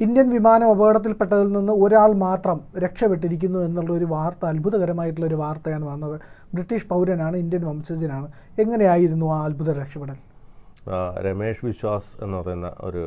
Indian വിമാനം അപകടത്തിൽപ്പെട്ടതിൽ നിന്ന് ഒരാൾ മാത്രം രക്ഷപ്പെട്ടിരിക്കുന്നു എന്നുള്ള ഒരു വാർത്ത അത്ഭുതകരമായിട്ടുള്ള ഒരു വാർത്തയാണ് വന്നത്. ബ്രിട്ടീഷ് പൗരനാണ് ഇന്ത്യൻ വംശജനാണ്. എങ്ങനെയായിരുന്നു ആ അത്ഭുത രക്ഷപ്പെടൽ? രമേഷ് വിശ്വാസ് എന്ന് പറയുന്ന ഒരു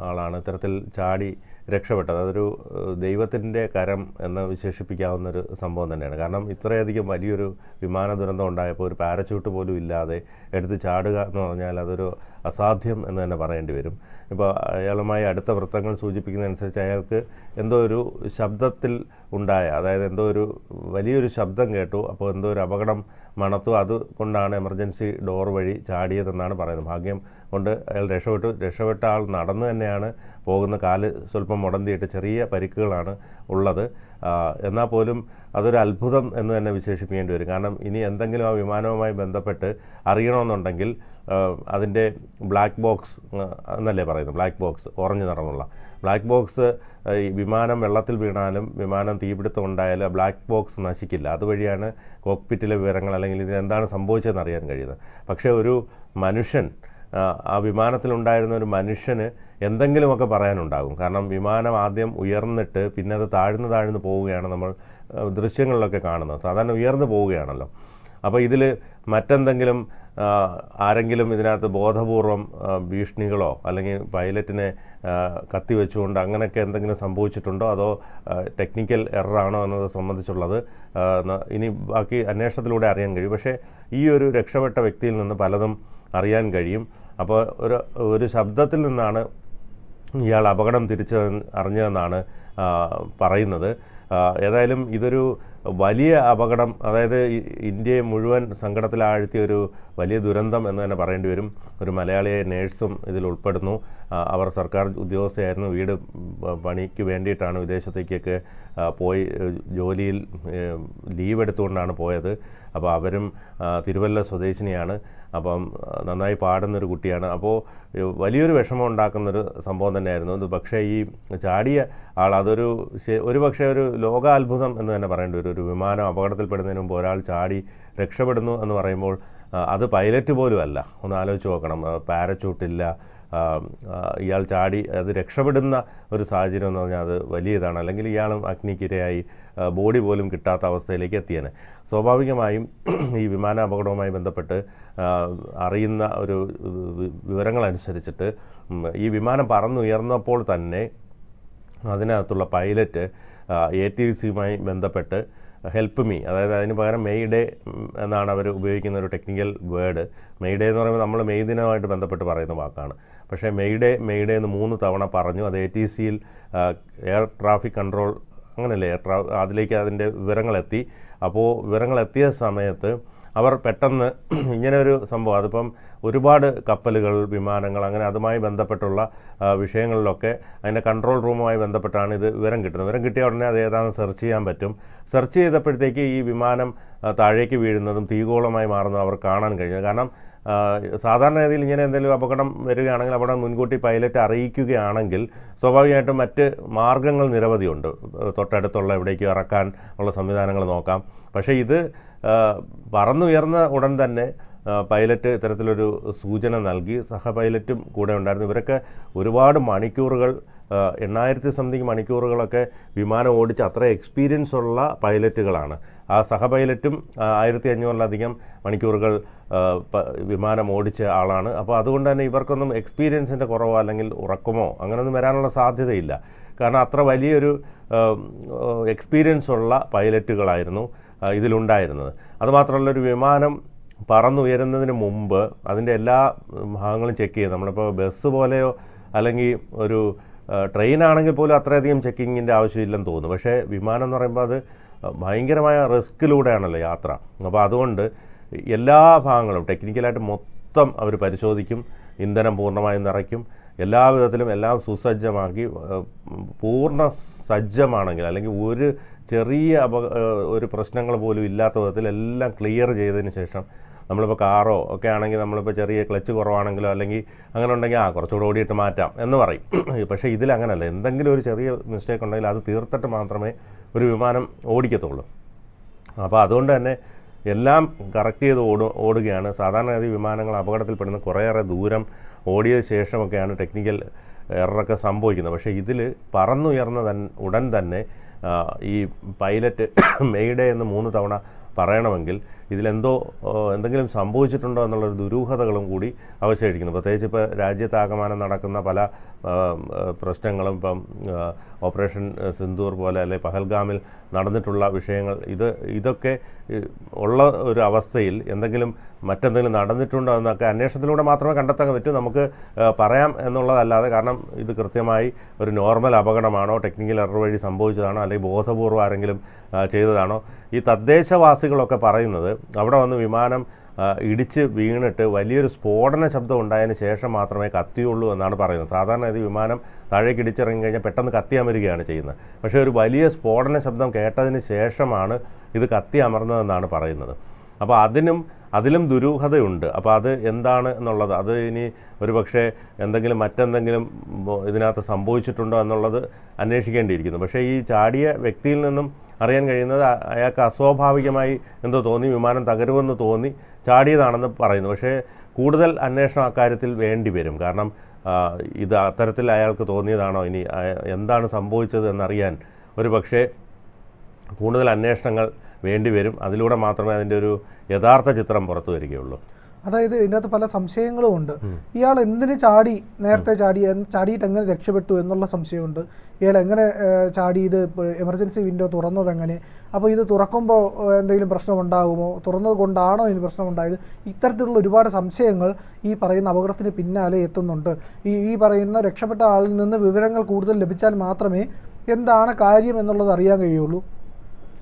ആളാണ്. ഇത്തരത്തിൽ ചാടി രക്ഷപ്പെട്ടത്. അതൊരു ദൈവത്തിന്റെ കരം എന്ന് വിശേഷിപ്പിക്കാവുന്ന ഒരു സംഭവം തന്നെയാണ്. കാരണം ഇത്രയധികം വലിയൊരു വിമാന ദുരന്തം ഉണ്ടായപ്പോൾ ഒരു പാരച്യൂട്ട് പോലും ഇല്ലാതെ എടുത്ത് ചാടുക എന്ന് പറഞ്ഞാൽ അതൊരു അസാധ്യം എന്ന് തന്നെ പറയേണ്ടി വരും. ഇപ്പോൾ അയാളുമായി അടുത്ത വൃത്തങ്ങൾ സൂചിപ്പിക്കുന്നതനുസരിച്ച് അയാൾക്ക് എന്തോ ഒരു ശബ്ദത്തിൽ ഉണ്ടായ അതായത് എന്തോ ഒരു വലിയൊരു ശബ്ദം കേട്ടു. അപ്പോൾ എന്തോ ഒരു അപകടം മണത്തു. അതുകൊണ്ടാണ് എമർജൻസി ഡോർ വഴി ചാടിയതെന്നാണ് പറയുന്നത്. ഭാഗ്യം കൊണ്ട് അയാൾ രക്ഷപ്പെട്ടു. രക്ഷപ്പെട്ട ആൾ നടന്നു തന്നെയാണ് പോകുന്ന കാൽ സ്വല്പം മുടന്തിയിട്ട് ചെറിയ പരിക്കുകളാണ് ഉള്ളത്. എന്നാൽ പോലും അതൊരു അത്ഭുതം എന്ന് തന്നെ വിശേഷിപ്പിക്കേണ്ടി വരും. കാരണം ഇനി എന്തെങ്കിലും ആ വിമാനവുമായി ബന്ധപ്പെട്ട് അറിയണമെന്നുണ്ടെങ്കിൽ അതിന്റെ ബ്ലാക്ക് ബോക്സ് എന്നല്ലേ പറയുന്നത്? ബ്ലാക്ക് ബോക്സ് ഓറഞ്ച് നിറമുള്ള. ബ്ലാക്ക് ബോക്സ് ഈ വിമാനം വെള്ളത്തിൽ വീണാലും വിമാനം തീപിടുത്തം ഉണ്ടായാലും ബ്ലാക്ക് ബോക്സ് നശിക്കില്ല. അതുവഴിയാണ് കോക്ക്പിറ്റിലെ വിവരങ്ങൾ അല്ലെങ്കിൽ ഇതിനെന്താണ് സംഭവിച്ചതെന്ന് അറിയാൻ കഴിയുന്നത്. പക്ഷേ ഒരു മനുഷ്യൻ ആ, വിമാനത്തിലുണ്ടായിരുന്ന ഒരു മനുഷ്യന് എന്തെങ്കിലുമൊക്കെ പറയാനുണ്ടാകും. കാരണം വിമാനം ആദ്യം ഉയർന്നിട്ട് പിന്നെ അത് താഴ്ന്നു താഴ്ന്ന് പോവുകയാണ് നമ്മൾ ദൃശ്യങ്ങളിലൊക്കെ കാണുന്നത്. സാധാരണ ഉയർന്നു പോവുകയാണല്ലോ. അപ്പോൾ ഇതിൽ മറ്റെന്തെങ്കിലും ആരെങ്കിലും ഇതിനകത്ത് ബോധപൂർവം ഭീഷണികളോ അല്ലെങ്കിൽ പൈലറ്റിനെ കത്തി കത്തിവെച്ചുകൊണ്ട് അങ്ങനെയൊക്കെ എന്തെങ്കിലും സംഭവിച്ചിട്ടുണ്ടോ? അതോ ടെക്നിക്കൽ എററാണോ എന്നത് സംബന്ധിച്ചുള്ളത് ഇനി ബാക്കി അന്വേഷണത്തിലൂടെ അറിയാൻ കഴിയും. പക്ഷേ ഈ ഒരു രക്ഷപ്പെട്ട വ്യക്തിയിൽ നിന്ന് പലതും അറിയാൻ കഴിയും. അപ്പോൾ ഒരു ഒരു ശബ്ദത്തിൽ നിന്നാണ് ഇയാൾ അപകടം തിരിച്ച് അറിഞ്ഞതെന്നാണ് പറയുന്നത്. ഏതായാലും ഇതൊരു വലിയ അപകടം അതായത് ഇന്ത്യയെ മുഴുവൻ സങ്കടത്തിലാഴ്ത്തിയ ഒരു വലിയ ദുരന്തം എന്ന് തന്നെ പറയേണ്ടി വരും. ഒരു മലയാളിയെ നേഴ്സും ഇതിൽ ഉൾപ്പെടുന്നു. അവർ സർക്കാർ ഉദ്യോഗസ്ഥയായിരുന്നു. വീട് പണിക്ക് വേണ്ടിയിട്ടാണ് വിദേശത്തേക്കൊക്കെ പോയി ജോലിയിൽ ലീവ് എടുത്തുകൊണ്ടാണ് പോയത്. അപ്പോൾ അവരും തിരുവല്ല സ്വദേശിനിയാണ്. അപ്പം നന്നായി പാടുന്നൊരു കുട്ടിയാണ്. അപ്പോൾ വലിയൊരു വിഷമം ഉണ്ടാക്കുന്നൊരു സംഭവം തന്നെയായിരുന്നു ഇത്. പക്ഷേ ഈ ചാടിയ ആൾ അതൊരു ഒരു പക്ഷേ ഒരു ലോകാത്ഭുതം എന്ന് തന്നെ പറയേണ്ടി വരും. ഒരു വിമാനം അപകടത്തിൽപ്പെടുന്നതിന് മുമ്പ് ഒരാൾ ചാടി രക്ഷപ്പെടുന്നു എന്ന് പറയുമ്പോൾ അത് പൈലറ്റ് പോലും അല്ല ഒന്ന് ആലോചിച്ച് നോക്കണം. ആ, ഇയാൾ ചാടി അത് രക്ഷപ്പെടുന്ന ഒരു സാഹചര്യം എന്ന് പറഞ്ഞാൽ അത് വലിയതാണ്. അല്ലെങ്കിൽ ഇയാളും അഗ്നിക്കിരയായി ബോഡി പോലും കിട്ടാത്ത അവസ്ഥയിലേക്ക് എത്തിയേനെ. സ്വാഭാവികമായും ഈ വിമാന അപകടവുമായി ബന്ധപ്പെട്ട് അറിയുന്ന ഒരു വിവരങ്ങളനുസരിച്ചിട്ട് ഈ വിമാനം പറന്നുയർന്നപ്പോൾ തന്നെ അതിനകത്തുള്ള പൈലറ്റ് എ ടി സിയുമായി ബന്ധപ്പെട്ട് ഹെൽപ്പ് മീ അതായത് അതിന് പകരം മെയ് ഡേ എന്നാണ് അവർ ഉപയോഗിക്കുന്ന ഒരു ടെക്നിക്കൽ വേർഡ് മെയ് ഡേ എന്ന് പറയുമ്പോൾ നമ്മൾ മെയ് ദിനമായിട്ട് ബന്ധപ്പെട്ട് പറയുന്ന വാക്കാണ്. പക്ഷേ മെയ് ഡേ മെയ് ഡേ എന്ന് മൂന്ന് തവണ പറഞ്ഞു. അത് എ ടി സിയിൽ എയർ ട്രാഫിക് കൺട്രോൾ അങ്ങനെയല്ലേ എയർ ട്രാ അതിലേക്ക് അതിന്റെ വിവരങ്ങളെത്തി. അപ്പോൾ വിവരങ്ങളെത്തിയ സമയത്ത് അവർ പെട്ടെന്ന് ഇങ്ങനെ ഒരു സംഭവം അതിപ്പം ഒരുപാട് കപ്പലുകൾ വിമാനങ്ങൾ അങ്ങനെ അതുമായി ബന്ധപ്പെട്ടുള്ള വിഷയങ്ങളിലൊക്കെ അതിന്റെ കൺട്രോൾ റൂമുമായി ബന്ധപ്പെട്ടാണ് ഇത് വിവരം കിട്ടുന്നത്. വിവരം കിട്ടിയ ഉടനെ അത് ഏതാണെന്ന് സെർച്ച് ചെയ്യാൻ പറ്റും. സെർച്ച് ചെയ്തപ്പോഴത്തേക്ക് ഈ വിമാനം താഴേക്ക് വീഴുന്നതും തീകോളമായി മാറുന്നതും അവർ കാണാൻ കഴിഞ്ഞത്. കാരണം സാധാരണ രീതിയിൽ ഇങ്ങനെ എന്തെങ്കിലും അപകടം വരികയാണെങ്കിൽ അപകടം മുൻകൂട്ടി പൈലറ്റ് അറിയിക്കുകയാണെങ്കിൽ സ്വാഭാവികമായിട്ടും മറ്റ് മാർഗങ്ങൾ നിരവധിയുണ്ട്. തൊട്ടടുത്തുള്ള എവിടേക്ക് ഇറക്കാൻ ഉള്ള സംവിധാനങ്ങൾ നോക്കാം. പക്ഷേ ഇത് പറന്നുയർന്ന ഉടൻ തന്നെ പൈലറ്റ് ഇത്തരത്തിലൊരു സൂചന നൽകി. സഹ പൈലറ്റും കൂടെ ഉണ്ടായിരുന്നു. ഇവരൊക്കെ ഒരുപാട് മണിക്കൂറുകൾ എണ്ണായിരത്തി സംതിങ് മണിക്കൂറുകളൊക്കെ വിമാനം ഓടിച്ച് അത്ര എക്സ്പീരിയൻസ് ഉള്ള പൈലറ്റുകളാണ്. ആ സഹ പൈലറ്റും ആയിരത്തി അഞ്ഞൂറിലധികം മണിക്കൂറുകൾ വിമാനം ഓടിച്ച ആളാണ്. അപ്പോൾ അതുകൊണ്ട് തന്നെ ഇവർക്കൊന്നും എക്സ്പീരിയൻസിന്റെ കുറവോ അല്ലെങ്കിൽ ഉറക്കമോ അങ്ങനെയൊന്നും വരാനുള്ള സാധ്യതയില്ല. കാരണം അത്ര വലിയൊരു എക്സ്പീരിയൻസ് ഉള്ള പൈലറ്റുകളായിരുന്നു. ഇതിലുണ്ടായിരുന്നത്. അതുമാത്രമല്ല ഒരു വിമാനം പറന്നുയരുന്നതിന് മുമ്പ് അതിന്റെ എല്ലാ ഭാഗങ്ങളും ചെക്ക് ചെയ്ത്. നമ്മളിപ്പോൾ ബസ് പോലെയോ അല്ലെങ്കിൽ ഒരു ട്രെയിൻ ആണെങ്കിൽ പോലും അത്രയധികം ചെക്കിങ്ങിന്റെ ആവശ്യമില്ലെന്ന് തോന്നുന്നു. പക്ഷേ വിമാനം എന്ന് പറയുമ്പോൾ അത് ഭയങ്കരമായ റിസ്ക്കിലൂടെയാണല്ലോ യാത്ര. അപ്പോൾ അതുകൊണ്ട് എല്ലാ ഭാഗങ്ങളും ടെക്നിക്കലായിട്ട് മൊത്തം അവർ പരിശോധിക്കും ഇന്ധനം പൂർണമായും നിറയ്ക്കും. എല്ലാ വിധത്തിലും എല്ലാം സുസജ്ജമാക്കി പൂർണ സജ്ജമാണെങ്കിൽ അല്ലെങ്കിൽ ഒരു ചെറിയ അപ ഒരു പ്രശ്നങ്ങൾ പോലും ഇല്ലാത്ത വിധത്തിൽ എല്ലാം ക്ലിയർ ചെയ്തതിന് ശേഷം നമ്മളിപ്പോൾ കാറോ ഒക്കെ ആണെങ്കിൽ നമ്മളിപ്പോൾ ചെറിയ ക്ലച്ച് കുറവാണെങ്കിലോ അല്ലെങ്കിൽ അങ്ങനെ ഉണ്ടെങ്കിൽ ആ കുറച്ചുകൂടെ ഓടിയിട്ട് മാറ്റാം എന്ന് പറയും. പക്ഷേ ഇതിൽ അങ്ങനെയല്ല എന്തെങ്കിലും ഒരു ചെറിയ മിസ്റ്റേക്ക് ഉണ്ടെങ്കിൽ അത് തീർത്തിട്ട് മാത്രമേ ഒരു വിമാനം ഓടിക്കത്തുള്ളൂ. അപ്പോൾ അതുകൊണ്ട് തന്നെ എല്ലാം കറക്റ്റ് ചെയ്ത് ഓടു ഓടുകയാണ്. സാധാരണഗതി വിമാനങ്ങൾ അപകടത്തിൽപ്പെടുന്ന കുറേയേറെ ദൂരം ഓടിയ ശേഷമൊക്കെയാണ് ടെക്നിക്കൽ എററൊക്കെ സംഭവിക്കുന്നത്. പക്ഷേ ഇതിൽ പറന്നുയർന്ന തൻ ഉടൻ തന്നെ ഈ പൈലറ്റ് മെയ്ഡേ എന്ന് മൂന്ന് തവണ പറയണമെങ്കിൽ ഇതിലെന്തോ എന്തെങ്കിലും സംഭവിച്ചിട്ടുണ്ടോ എന്നുള്ളൊരു ദുരൂഹതകളും കൂടി അവശേഷിക്കുന്നു. പ്രത്യേകിച്ച് ഇപ്പോൾ രാജ്യത്താകമാനം നടക്കുന്ന പല പ്രശ്നങ്ങളും ഇപ്പം ഓപ്പറേഷൻ സിന്ദൂർ പോലെ അല്ലെ പഹൽഗാമിൽ നടന്നിട്ടുള്ള വിഷയങ്ങൾ ഇത് ഇതൊക്കെ ഉള്ള ഒരു അവസ്ഥയിൽ എന്തെങ്കിലും മറ്റെന്തെങ്കിലും നടന്നിട്ടുണ്ടോ എന്നൊക്കെ അന്വേഷണത്തിലൂടെ മാത്രമേ കണ്ടെത്താൻ പറ്റൂ. നമുക്ക് പറയാം എന്നുള്ളതല്ലാതെ കാരണം ഇത് കൃത്യമായി ഒരു നോർമൽ അപകടമാണോ ടെക്നിക്കൽ എറർ വഴി സംഭവിച്ചതാണോ അല്ലെങ്കിൽ ബോധപൂർവം ആരെങ്കിലും ചെയ്തതാണോ? ഈ തദ്ദേശവാസികളൊക്കെ പറയുന്നത് അവിടെ വന്ന് വിമാനം ഇടിച്ച് വീണിട്ട് വലിയൊരു സ്ഫോടന ശബ്ദം ഉണ്ടായതിന് ശേഷം മാത്രമേ കത്തിയുള്ളൂ എന്നാണ് പറയുന്നത്. സാധാരണ ഇത് വിമാനം താഴേക്ക് ഇടിച്ചിറങ്ങി കഴിഞ്ഞാൽ പെട്ടെന്ന് കത്തി അമരുകയാണ് ചെയ്യുന്നത്. പക്ഷേ ഒരു വലിയ സ്ഫോടന ശബ്ദം കേട്ടതിന് ശേഷമാണ് ഇത് കത്തി അമർന്നതെന്നാണ് പറയുന്നത്. അപ്പോൾ അതിനും അതിലും ദുരൂഹതയുണ്ട്. അപ്പോൾ അത് എന്താണ് എന്നുള്ളത്? അത് ഇനി ഒരു പക്ഷേ എന്തെങ്കിലും മറ്റെന്തെങ്കിലും ഇതിനകത്ത് സംഭവിച്ചിട്ടുണ്ടോ എന്നുള്ളത് അന്വേഷിക്കേണ്ടിയിരിക്കുന്നു. പക്ഷേ ഈ ചാടിയ വ്യക്തിയിൽ നിന്നും അറിയാൻ കഴിയുന്നത് അയാൾക്ക് അസ്വാഭാവികമായി എന്തോ തോന്നി വിമാനം തകരുമെന്ന് തോന്നി ചാടിയതാണെന്ന് പറയുന്നു. പക്ഷേ കൂടുതൽ അന്വേഷണം അക്കാര്യത്തിൽ വേണ്ടി വരും. കാരണം ഇത് അത്തരത്തിൽ അയാൾക്ക് തോന്നിയതാണോ? ഇനി എന്താണ് സംഭവിച്ചത് എന്നറിയാൻ ഒരു പക്ഷേ കൂടുതൽ അന്വേഷണങ്ങൾ വേണ്ടിവരും അതിലൂടെ മാത്രമേ അതിന്റെ ഒരു യഥാർത്ഥ ചിത്രം പുറത്തു വരികയുള്ളൂ. അതായത് ഇതിനകത്ത് പല സംശയങ്ങളും ഉണ്ട്. ഇയാൾ എന്തിന് ചാടി നേരത്തെ ചാടി ചാടിയിട്ട് എങ്ങനെ രക്ഷപ്പെട്ടു എന്നുള്ള സംശയമുണ്ട്. ഇയാൾ എങ്ങനെ ചാടി ഇത് എമർജൻസി വിൻഡോ തുറന്നത് എങ്ങനെ? അപ്പോൾ ഇത് തുറക്കുമ്പോൾ എന്തെങ്കിലും പ്രശ്നം ഉണ്ടാകുമോ തുറന്നത് കൊണ്ടാണോ ഇതിന് പ്രശ്നം ഉണ്ടായത് ഇത്തരത്തിലുള്ള ഒരുപാട് സംശയങ്ങൾ ഈ പറയുന്ന അപകടത്തിന് പിന്നാലെ എത്തുന്നുണ്ട്. ഈ ഈ പറയുന്ന രക്ഷപ്പെട്ട ആളിൽ നിന്ന് വിവരങ്ങൾ കൂടുതൽ ലഭിച്ചാൽ മാത്രമേ എന്താണ് കാര്യം എന്നുള്ളത് അറിയാൻ കഴിയുള്ളൂ.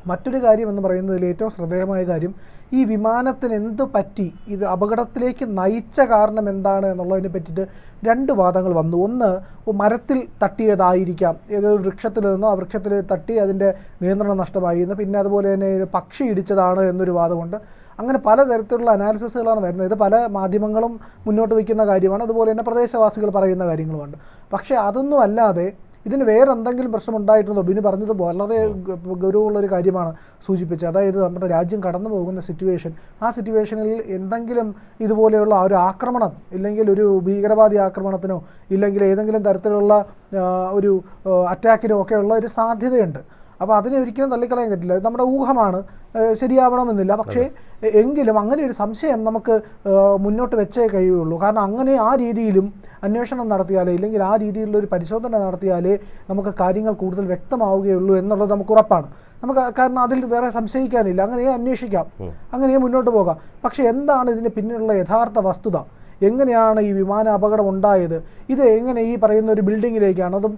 മറ്റൊരു കാര്യം എന്ന് പറയുന്നതിൽ ഏറ്റവും ശ്രദ്ധേയമായ കാര്യം ഈ വിമാനത്തിന് എന്ത് പറ്റി? ഇത് അപകടത്തിലേക്ക് നയിച്ച കാരണം എന്താണ് എന്നുള്ളതിനെ പറ്റിയിട്ട് രണ്ട് വാദങ്ങൾ വന്നു. ഒന്ന് മരത്തിൽ തട്ടിയതായിരിക്കാം. ഏതൊരു വൃക്ഷത്തിൽ നിന്നോ ആ വൃക്ഷത്തിൽ തട്ടി അതിന്റെ നിയന്ത്രണം നഷ്ടമായി എന്ന് പിന്നെ അതുപോലെ തന്നെ പക്ഷി ഇടിച്ചതാണ് എന്നൊരു വാദമുണ്ട്. അങ്ങനെ പലതരത്തിലുള്ള അനാലിസിസുകളാണ് വരുന്നത്. ഇത് പല മാധ്യമങ്ങളും മുന്നോട്ട് വയ്ക്കുന്ന കാര്യമാണ്. അതുപോലെ തന്നെ പ്രദേശവാസികൾ പറയുന്ന കാര്യങ്ങളുമുണ്ട്. പക്ഷേ അതൊന്നും അല്ലാതെ ഇതിന് വേറെ എന്തെങ്കിലും പ്രശ്നം ഉണ്ടായിട്ടുണ്ടോ ബിനു പറഞ്ഞത് വളരെ ഗൗരവമുള്ള ഗൗരവമുള്ളൊരു കാര്യമാണ് സൂചിപ്പിച്ചത്. അതായത് നമ്മുടെ രാജ്യം കടന്നു പോകുന്ന സിറ്റുവേഷൻ ആ സിറ്റുവേഷനിൽ എന്തെങ്കിലും ഇതുപോലെയുള്ള ഒരു ആക്രമണം ഇല്ലെങ്കിൽ ഒരു ഭീകരവാദി ആക്രമണത്തിനോ ഇല്ലെങ്കിൽ ഏതെങ്കിലും തരത്തിലുള്ള ഒരു അറ്റാക്കിനോ ഒക്കെയുള്ള ഒരു സാധ്യതയുണ്ട്. അപ്പോൾ അതിനെ ഒരിക്കലും തള്ളിക്കളയാൻ പറ്റില്ല. നമ്മുടെ ഊഹമാണ്. ശരിയാവണമെന്നില്ല. പക്ഷേ എങ്കിലും അങ്ങനെ ഒരു സംശയം നമുക്ക് മുന്നോട്ട് വെച്ചേ കഴിയുള്ളൂ. കാരണം അങ്ങനെ ആ രീതിയിലും അന്വേഷണം നടത്തിയാലേ ഇല്ലെങ്കിൽ ആ രീതിയിലുള്ള ഒരു പരിശോധന നടത്തിയാലേ നമുക്ക് കാര്യങ്ങൾ കൂടുതൽ വ്യക്തമാവുകയുള്ളൂ എന്നുള്ളത് നമുക്ക് ഉറപ്പാണ്. നമുക്ക് കാരണം അതിൽ വേറെ സംശയിക്കാനില്ല. അങ്ങനെ അന്വേഷിക്കാം. അങ്ങനെ മുന്നോട്ട് പോകാം. പക്ഷേ എന്താണ് ഇതിന് പിന്നിലുള്ള യഥാർത്ഥ വസ്തുത? എങ്ങനെയാണ് ഈ വിമാന അപകടം ഉണ്ടായത്? ഇത് എങ്ങനെ ഈ പറയുന്ന ഒരു ബിൽഡിങ്ങിലേക്കാണ്? അതും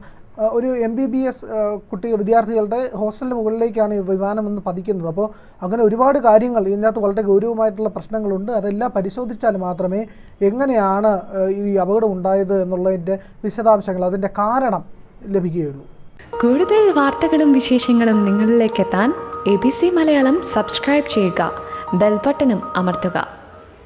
ഒരു എം ബി ബി എസ് കുട്ടി വിദ്യാർത്ഥികളുടെ ഹോസ്റ്റലിന് മുകളിലേക്കാണ് ഈ വിമാനം എന്ന് പതിക്കുന്നത്. അപ്പോൾ അങ്ങനെ ഒരുപാട് കാര്യങ്ങൾ ഇതിനകത്ത് വളരെ ഗൗരവമായിട്ടുള്ള പ്രശ്നങ്ങളുണ്ട്. അതെല്ലാം പരിശോധിച്ചാൽ മാത്രമേ എങ്ങനെയാണ് ഈ അപകടം ഉണ്ടായത് എന്നുള്ളതിന്റെ വിശദാംശങ്ങൾ അതിന്റെ കാരണം ലഭിക്കുകയുള്ളൂ. കൂടുതൽ വാർത്തകളും വിശേഷങ്ങളും നിങ്ങളിലേക്ക് എത്താൻ A B C Malayalam subscribe ചെയ്യുക. ബെൽബട്ടനും അമർത്തുക.